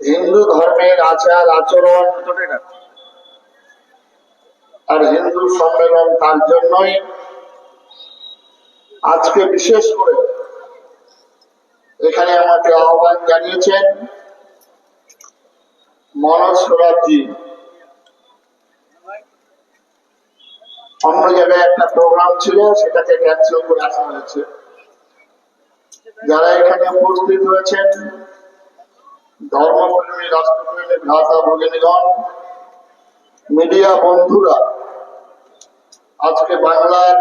হিন্দু ধর্মের আচার আচরণ আর হিন্দু সম্মেলন তার জন্যই আজকে বিশেষ করে এখানে আমাকে আহ্বান জানিয়েছেন মনোজ সোরাবজি। অন্য জায়গায় একটা প্রোগ্রাম ছিল সেটাকে ক্যান্সেল করে আসা হয়েছে। যারা এখানে উপস্থিত হয়েছেন ধর্মপ্রেমী রাষ্ট্রপ্রেমী ভ্রাতা ভগিনীগণ মিডিয়া বন্ধুরা আজকে বাংলার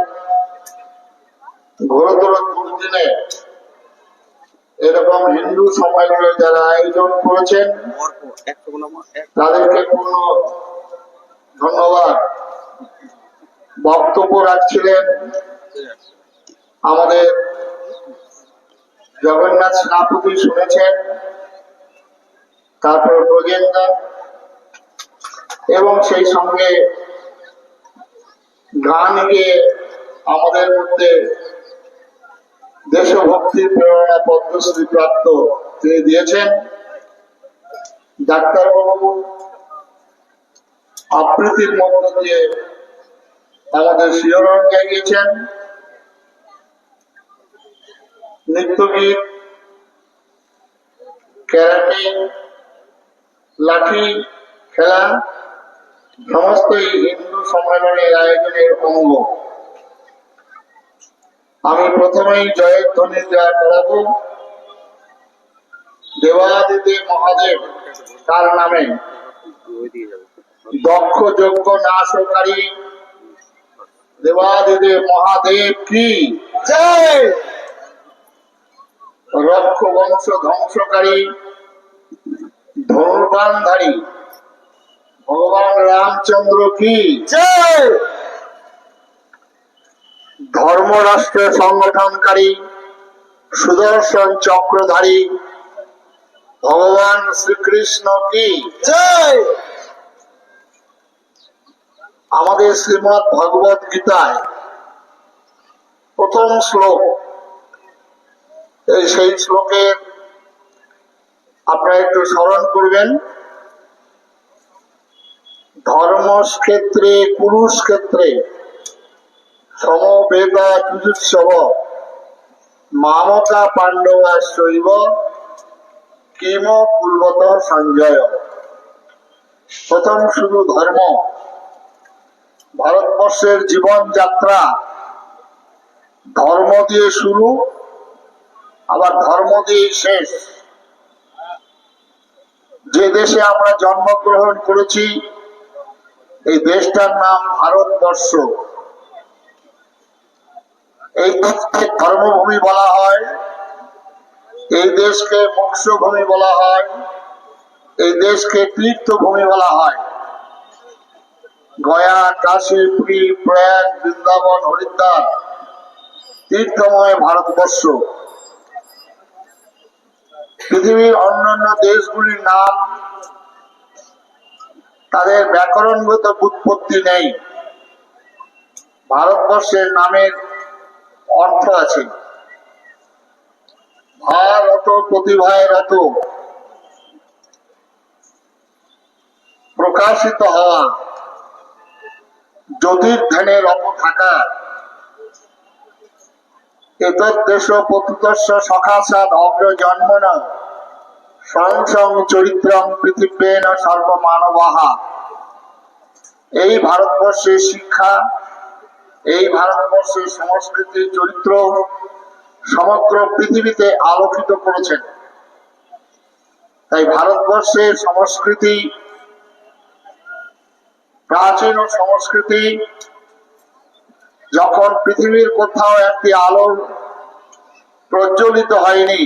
ঘোরতর দুর্দিনে এরকম হিন্দু সম্মেলনের যারা আয়োজন করেছেন তাদেরকে পূর্ণ ধন্যবাদ। বক্তব্য রাখছিলেন আমাদের জগন্নাথ সেনাপতি শুনেছেন, তারপর ব্রজেন্দা এবং সেই সঙ্গে গান গিয়ে আমাদের মধ্যে দেশভক্তির প্রেরণা পদ্মশ্রী প্রাপ্ত তিনি দিয়েছেন। ডাক্তারবাবু, আবৃত্তির মধ্য দিয়ে আমাদের শিহরণ জাগিয়েছেন নৃত্যগীত ক্যারাটে, লাঠি, খেলা হিন্দু সম্মেলনের আয়োজনের অঙ্গ। আমি প্রথমেই জয়ের ধ্বনি দেওয়া করাবো। দেবাদিদে মহাদেব, তার নামে দক্ষ যজ্ঞ নাশকারী দেবাদিদে মহাদেব কি? রক্ষ বংশ ধ্বংসকারী ধনুর্বানধারী ভগবান রামচন্দ্র কি? ধর্মরাষ্ট্র সংগঠনকারী, সুদর্শন চক্রধারী, ভগবান শ্রীকৃষ্ণ কি? জয়! আমাদের শ্রীমদ ভগবত গীতায় প্রথম শ্লোক। সেই শ্লোকের আপনারা একটু স্মরণ করবেন। ধর্মক্ষেত্রে, কুরুক্ষেত্রে সমবেদা যুজুৎসব মামকা পাণ্ডবা শৈব, কিম পূর্বত সঞ্জয় প্রথম শুধু ধর্ম। ভারতবর্ষের জীবন যাত্রা ধর্ম দিয়ে শুরু, আবার ধর্ম দিয়ে শেষ। যে দেশে আমরা জন্মগ্রহণ করেছি, এই দেশটার নাম ভারতবর্ষ। এই দেশকে ধর্মভূমি বলা হয়, এই দেশকে মোক্ষভূমি বলা হয়, এই দেশকে তীর্থভূমি বলা হয়। গয়া, কাশী, পুরী, প্রয়াগ, বৃন্দাবন, হরিদ্বার, তীর্থময় ভারতবর্ষ। পৃথিবীর অন্যান্য দেশগুলির নাম, তাদের ব্যাকরণগত উৎপত্তি নেই। ভারতবর্ষের নামের অর্থ আছে। ভারত প্রতিভায় রত। প্রকাশিত হওয়া। জ্যোতির্ধ্যানে রত থাকা এতদ্দেশ পতুতস্য সখাসাদ অগ্র জন্মন সংসং চরিত্রং সর্বমানবাহা। এই ভারতবর্ষের শিক্ষা, এই ভারতবর্ষের সংস্কৃতি, চরিত্র সমগ্র পৃথিবীতে আলোকিত করেছেন। তাই ভারতবর্ষের সংস্কৃতি প্রাচীন সংস্কৃতি যখন পৃথিবীর কোথাও একটি আলো প্রজ্বলিত হয়নি,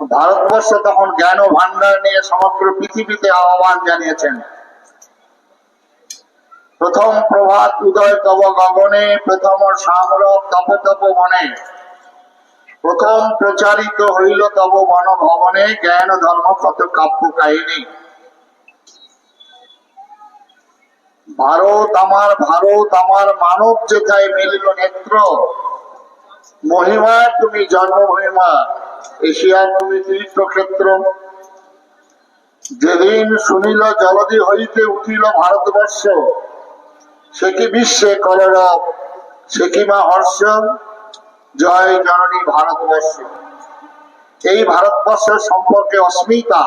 ভারতবর্ষ তখন জ্ঞান ও ভান্ডার নিয়ে সমগ্র পৃথিবীতে আহ্বান জানিয়েছেন। প্রথম প্রভাত উদয় তব গগনে, প্রথম সাম্র তপ তপ বনে, প্রথম প্রচারিত হইল তব বন ভবনে জ্ঞান ধর্ম কত কাব্য কাহিনী ভারত আমার ভারত আমার মানব যেথায় মিলিল নেত্র, মহিমা তুমি জন্ম মহিমা, এশিয়ার তুমি তীর্থক্ষেত্র যেদিন শুনিল জলদি হইতে উঠিল ভারতবর্ষ, সে কি বিশ্বে কলরব সে কি মা হর্ষ? জয় জননী ভারতবর্ষ। এই ভারতবর্ষ সম্পর্কে অস্মিতা,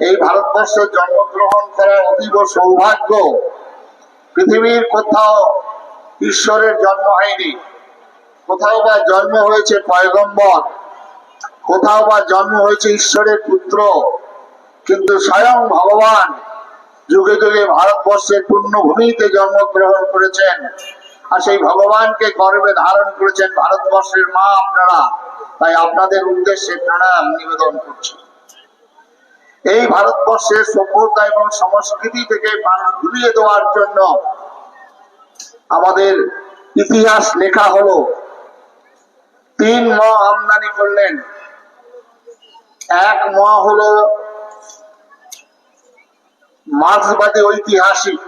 এই ভারতবর্ষে জন্মগ্রহণ করা অতীব সৌভাগ্য। পৃথিবীর কোথাও ঈশ্বরের জন্ম হয়নি। কোথাও বা জন্ম হয়েছে পয়গম্বর, কোথাও বা জন্ম হয়েছে ঈশ্বরের পুত্র, কিন্তু স্বয়ং ভগবান যুগে যুগে ভারতবর্ষের পূর্ণভূমিতে জন্মগ্রহণ করেছেন আর সেই ভগবানকে গর্বে ধারণ করেছেন ভারতবর্ষের মা আপনারা। তাই আপনাদের উদ্দেশ্যে প্রণাম, নিবেদন করছি। এই ভারতবর্ষের সভ্যতা এবং সংস্কৃতি থেকে মানুষ ভুলিয়ে দেওয়ার জন্য আমাদের ইতিহাস লেখা হলো। তিন ম আমদানি করলেন। এক ম হলো মার্ক্সবাদী ঐতিহাসিক।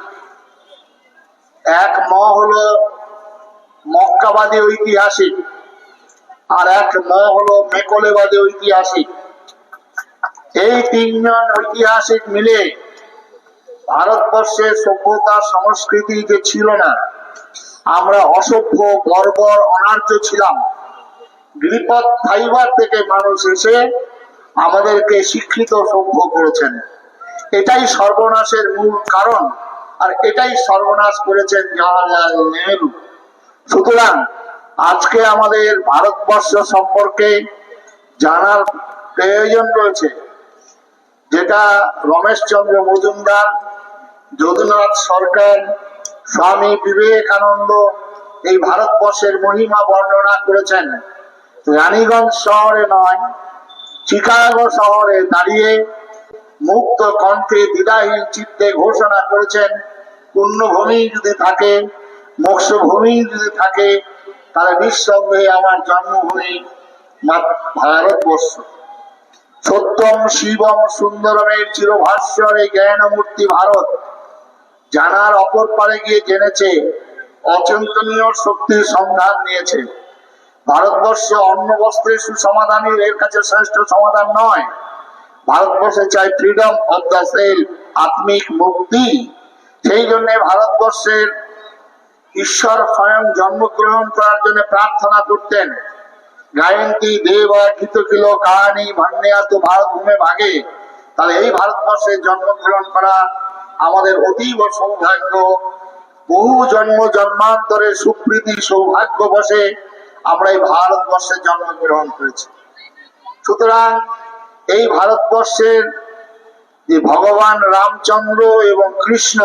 এক ম হলো মক্কাবাদী ঐতিহাসিক। আর এক ম হলো মেকলেবাদী ঐতিহাসিক। এই তিনজন ঐতিহাসিক মিলে ভারতবর্ষের সভ্যতা সংস্কৃতি যে ছিল না, আমরা অসভ্য, বর্বর, অনার্য ছিলাম। গিরিপথ ফাইবার থেকে মানুষ এসে আমাদেরকে শিক্ষিত, সভ্য করেছেন। এটাই সর্বনাশের মূল কারণ, আর এটাই সর্বনাশ করেছেন জওয়াহরলাল নেহরু। সুতরাং আজকে আমাদের ভারতবর্ষ সম্পর্কে জানার প্রয়োজন রয়েছে। যেটা রমেশচন্দ্র মজুমদার, যদুনাথ সরকার, স্বামী বিবেকানন্দ এই ভারতবর্ষের মহিমা বর্ণনা করেছেন। রানীগঞ্জ শহরে নয় চিকাগো শহরে দাঁড়িয়ে মুক্ত কণ্ঠে দ্বিধাহীন চিত্তে ঘোষণা করেছেন, পুণ্যভূমি যদি থাকে, মোক্ষভূমি যদি থাকে, তাহলে নিঃসন্দেহে আমার জন্মভূমি ভারতবর্ষ। সত্যম শিবম সুন্দরমের চিরভাস্বর এই জ্ঞানমূর্তি ভারত। জানার অপর পারে গিয়ে জেনেছে, অচিন্তনীয় শক্তির সন্ধান নিয়েছে। ভারতবর্ষ অন্ন বস্ত্রের সুসমাধানই এর কাছে শ্রেষ্ঠ সমাধান নয়। ভারতবর্ষে চাই ফ্রিডম অব দ্য সেল আত্মিক মুক্তি। সেই জন্য ভারতবর্ষের ঈশ্বর স্বয়ং জন্মগ্রহণ করার জন্য প্রার্থনা করতেন। গায়ন্তী দেব গীত কিলো কাহানি ভান্যা তো ভারত ভাগে। তাহলে এই ভারতবর্ষে জন্মগ্রহণ করা আমাদের অতীব সৌভাগ্য। বহু জন্ম জন্মান্তরে সুপ্রীতি সৌভাগ্য বসে আমরা এই ভারতবর্ষে জন্মগ্রহণ করেছি। সুতরাং এই ভারতবর্ষের যে ভগবান রামচন্দ্র এবং কৃষ্ণ,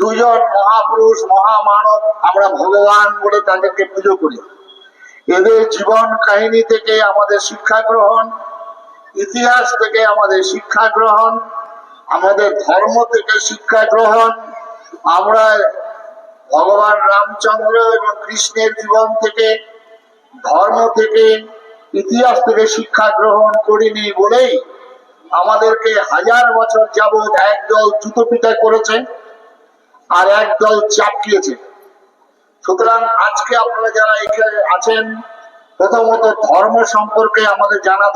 দুজন মহাপুরুষ, মহামানব, আমরা ভগবান বলে তাদেরকে পুজো করি। এদের জীবন কাহিনী থেকে আমাদের শিক্ষা গ্রহণ, ইতিহাস থেকে আমাদের শিক্ষা গ্রহণ, আমাদের ধর্ম থেকে শিক্ষা গ্রহণ, আমরা ভগবান রামচন্দ্র এবং কৃষ্ণের জীবন থেকে, ধর্ম থেকে, ইতিহাস থেকে শিক্ষা গ্রহণ করিনি বলেই আমাদেরকে হাজার বছর যাবৎ একদল জুতো পিটা করেছে আর একদল চাপকিয়েছে। সুতরাং আজকে আপনারা যারা এখানে আছেন প্রথমত ধর্ম সম্পর্কে আমাদের জানা